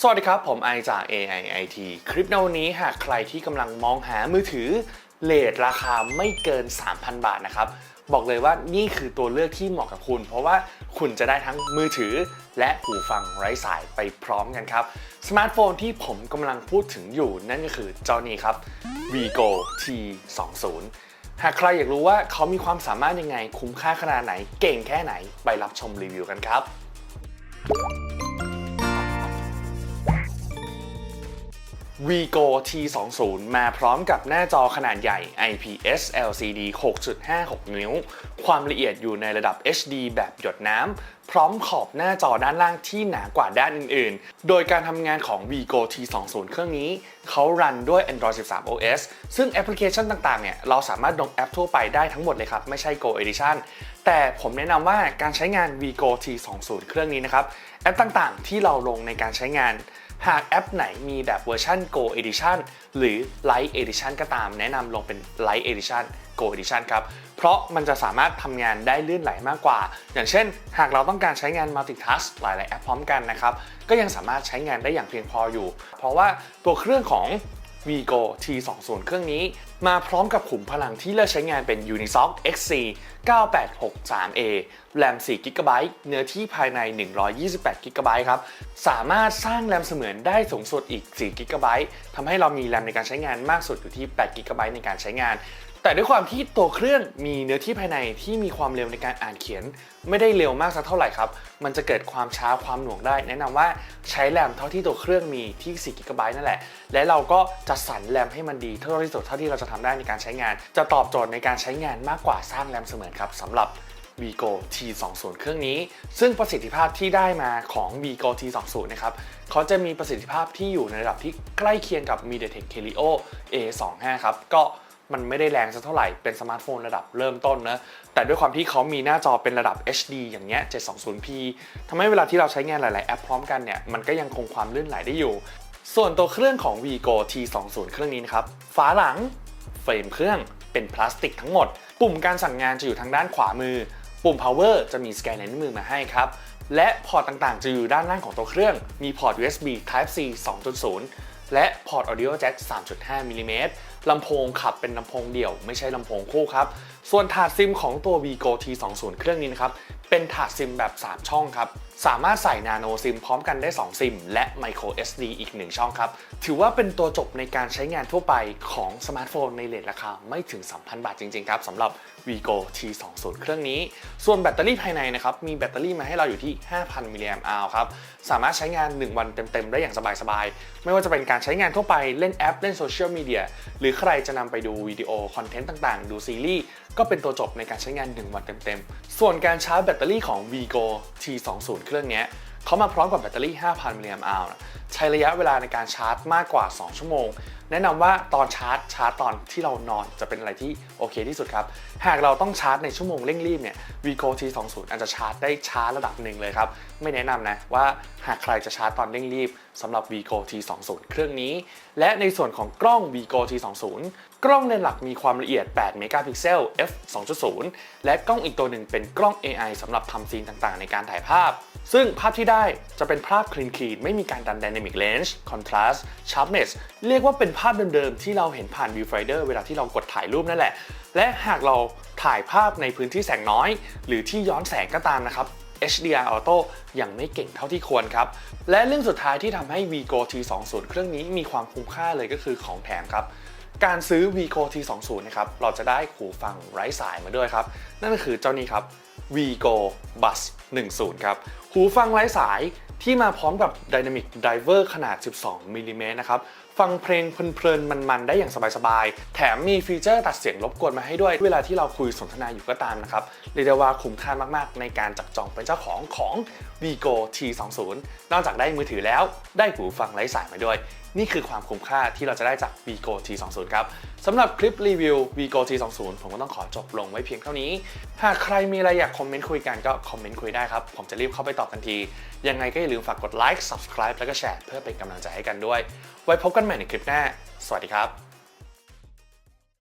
สวัสดีครับ ผมไอจาก AIIT คลิปในวันนี้หากใครที่กำลังมองหามือถือเลทราคาไม่เกิน 3,000 บาทนะครับ บอกเลยว่านี่คือตัวเลือกที่เหมาะกับคุณ เพราะว่าคุณจะได้ทั้งมือถือและหูฟังไร้สายไปพร้อมกันครับ สมาร์ทโฟนที่ผมกำลังพูดถึงอยู่นั่นก็คือเจ้านี้ครับ Vigo T20 หากใครอยากรู้ว่าเขามีความสามารถยังไง คุ้มค่าขนาดไหน เก่งแค่ไหนไปรับชมรีวิวกันครับ Vigo T20 มาพร้อมกับหน้าจอขนาดใหญ่ IPS LCD 6.56 นิ้ว ความละเอียดอยู่ในระดับ HD แบบหยดน้ำ พร้อมขอบหน้าจอด้านล่างที่หนากว่าด้านอื่นๆ โดยการทำงานของ Vigo T20 เครื่องนี้ เขารันด้วย Android 13 OS ซึ่งแอปพลิเคชันต่างๆ เนี่ย เราสามารถลงแอปทั่วไปได้ทั้งหมดเลยครับ ไม่ใช่ Go Edition แต่ผมแนะนำว่าการใช้งาน Vigo T20 เครื่องนี้นะครับ แอปต่างๆ ที่เราลงในการใช้งาน หากแอปไหนมีแบบเวอร์ชัน Go Edition หรือ Lite Edition ก็ตามแนะนำลงเป็น Lite Edition Go Edition ครับ เพราะมันจะสามารถทำงานได้ลื่นไหลมากกว่า อย่างเช่น หากเราต้องการใช้งาน Multitask หลาย ๆ แอปพร้อมกันนะครับ ก็ยังสามารถใช้งานได้อย่างเพียงพออยู่ เพราะว่าตัวเครื่องของ Vigo T20 เครื่องนี้ มาพร้อมกับขุมพลังที่เลือกใช้งานเป็น Unisoc XC 9863A แรม4 g b เนื้อที่ภายใน 128 g b ครับ สามารถสร้างแรมเสมือนได้สูงสุดอีก4 g b ทำให้เรามีแรมในการใช้งานมากสุดอยู่ที่8 g b ในการใช้งาน แต่ด้วยความที่ตัวเครื่องมีเนื้อที่ภายในที่มีความเร็วในการอ่านเขียน ไม่ได้เร็วมากสักเท่าไหร่ครับ มันจะเกิดความช้าความหน่วงได้ แนะนำว่าใช้แรมเท่าที่ตัวเครื่องมีที่4 g b นั่นแหละ และเราก็จะสรรแรมให้มันดีเท่าที่สุดเท่าที่เราจะทำได้ในการใช้งาน จะตอบโจทย์ในการใช้งานมากกว่าสร้างแรมเสมือนครับสำหรับ Vigo T20 เครื่องนี้ ซึ่งประสิทธิภาพที่ได้มาของ Vigo T20 นะครับเขาจะมีประสิทธิภาพที่อยู่ในระดับที่ใกล้เคียงกับ MediaTek Helio A25 ครับก็ มันไม่ได้แรงสักเท่าไหร่ เป็นสมาร์ทโฟนระดับเริ่มต้นนะ แต่ด้วยความที่เขามีหน้าจอเป็นระดับ HD อย่างเงี้ย 720p ทำให้เวลาที่เราใช้งานหลาย ๆ แอปพร้อมกันเนี่ย มันก็ยังคงความลื่นไหลได้อยู่ ส่วนตัวเครื่องของ Vigo T20 เครื่องนี้นะครับ ฝาหลัง เฟรมเครื่อง เป็นพลาสติกทั้งหมด ปุ่มการสั่งงานจะอยู่ทางด้านขวามือ ปุ่ม power จะมีสแกนลายนิ้วมือมาให้ครับ และพอร์ตต่าง ๆ จะอยู่ด้านล่างของตัวเครื่อง มีพอร์ต USB Type C 2.0 และพอร์ต Audio Jack 3.5มิลลิเมตร ลำโพงขับเป็นลำโพงเดี่ยว ไม่ใช่ลำโพงคู่ครับ ส่วนถาดซิมของตัว Vigo T20 เครื่องนี้นะครับเป็นถาดซิมแบบ 3 ช่องครับ สามารถใส่นาโนซิมพร้อมกันได้ 2 ซิม และ Micro SD อีก 1 ช่องครับ ถือว่าเป็นตัวจบในการใช้งานทั่วไปของสมาร์ทโฟนในเลทราคาไม่ถึง 3,000 บาทจริง ๆ ครับสำหรับ Vigo T20 เครื่องนี้ ส่วนแบตเตอรี่ภายในนะครับ มีแบตเตอรี่มาให้เราอยู่ที่ 5,000 มิลลิแอมป์ครับ สามารถใช้งาน 1 วันเต็ม ๆ ได้อย่างสบาย ๆ ไม่ว่าจะเป็นการใช้งานทั่วไปเล่นแอป เล่นโซเชียลมีเดียหรือใครจะนำไปดูวิดีโอคอนเทนต์ต่างๆ ดูซีรีส์ก็เป็นตัวจบในการใช้งาน 1 วันเต็มๆ ส่วนการชาร์จแบตเตอรี่ของ Vigo T20 เครื่องนี้ เขามาพร้อมกับแบตเตอรี่ 5,000 มิลลิแอมป์ใช้ระยะเวลาในการชาร์จมากกว่า 2 ชั่วโมง แนะนำว่าตอนชาร์จชาร์จตอนที่เรานอนจะเป็นอะไรที่โอเคที่สุดครับ หากเราต้องชาร์จในชั่วโมงเร่งรีบเนี่ย Vigo T20 อาจจะชาร์จได้ช้าระดับหนึ่งเลยครับ ไม่แนะนำนะว่าหากใครจะชาร์จตอนเร่งรีบสำหรับ Vigo T20 เครื่องนี้ และในส่วนของกล้อง Vigo T20 กล้องในหลักมีความละเอียด 8 เมกะพิกเซล f 2.0 และกล้องอีกตัวหนึ่งเป็นกล้อง AI สำหรับทำซีนต่างๆ ในการถ่ายภาพ ซึ่งภาพที่ได้จะเป็นภาพคลีนคลีนไม่มีการดัน Dynamic Range Contrast Sharpness เรียกว่าเป็นภาพเดิมๆ ที่เราเห็นผ่าน Viewfinder เวลาที่เรากดถ่ายรูปนั่นแหละ และหากเราถ่ายภาพในพื้นที่แสงน้อย หรือที่ย้อนแสงก็ตามนะครับ HDR Auto ยังไม่เก่งเท่าที่ควรครับ และเรื่องสุดท้ายที่ทำให้ Vigo T20 เครื่องนี้มีความคุ้มค่าเลยก็คือของแถมครับ การซื้อ Vigo T20 นะครับเราจะได้หูฟังไร้สายมาด้วยครับ นั่นก็คือเจ้านี้ครับ Vigo Bus 10 ครับ หูฟังไร้สายที่มาพร้อมกับ Dynamic Diver ขนาด 12มิลลิเมตรนะครับ ฟังเพลงเพลินๆ มันๆ ได้อย่างสบายๆ แถมมีฟีเจอร์ตัดเสียงรบกวนมาให้ด้วย เวลาที่เราคุยสนทนาอยู่ก็ตามนะครับเรียกได้ว่าคุ้มค่ามากๆ ในการจับจองเป็นเจ้าของของ Vigo T20 นอกจากได้มือถือแล้วได้หูฟังไร้สายมาด้วย นี่คือความคุ้มค่าที่เราจะได้จาก Vigo T20 ครับสำหรับคลิปรีวิว Vigo T20 ผมก็ต้องขอจบลงไว้เพียงเท่านี้ หากใครมีอะไรอยากคอมเมนต์คุยกันก็คอมเมนต์คุยได้ครับ ผมจะรีบเข้าไปตอบทันที ยังไงก็อย่าลืมฝากกดไลค์ subscribe แล้วก็แชร์เพื่อเป็นกำลังใจให้กันด้วย ไว้พบกันใหม่ในคลิปหน้า สวัสดีครับ